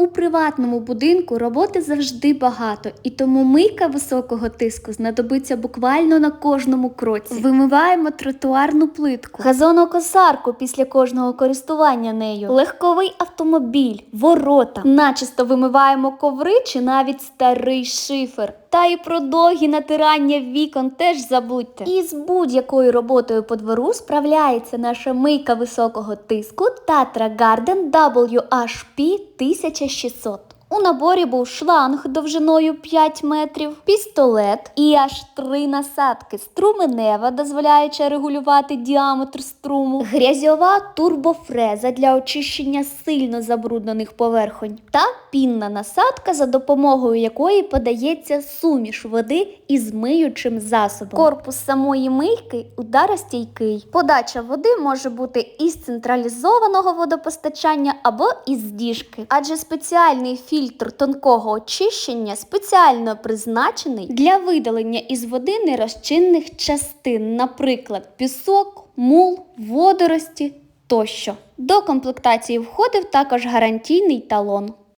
У приватному будинку роботи завжди багато, і тому мийка високого тиску знадобиться буквально на кожному кроці. Вимиваємо тротуарну плитку, газонокосарку після кожного користування нею, легковий автомобіль, ворота. Начисто вимиваємо коври чи навіть старий шифер. Та і про довгі натирання вікон теж забудьте. І з будь-якою роботою по двору справляється наша мийка високого тиску Tatra Garden WHP 1600. У наборі був шланг довжиною 5 метрів, пістолет і аж три насадки. Струменева, дозволяюча регулювати діаметр струму, грязьова турбофреза для очищення сильно забруднених поверхонь та пінна насадка, за допомогою якої подається суміш води із миючим засобом. Корпус самої мийки ударостійкий. Подача води може бути із централізованого водопостачання або із діжки, адже спеціальний фільтр тонкого очищення спеціально призначений для видалення із води нерозчинних частин, наприклад, пісок, мул, водорості тощо. До комплектації входив також гарантійний талон.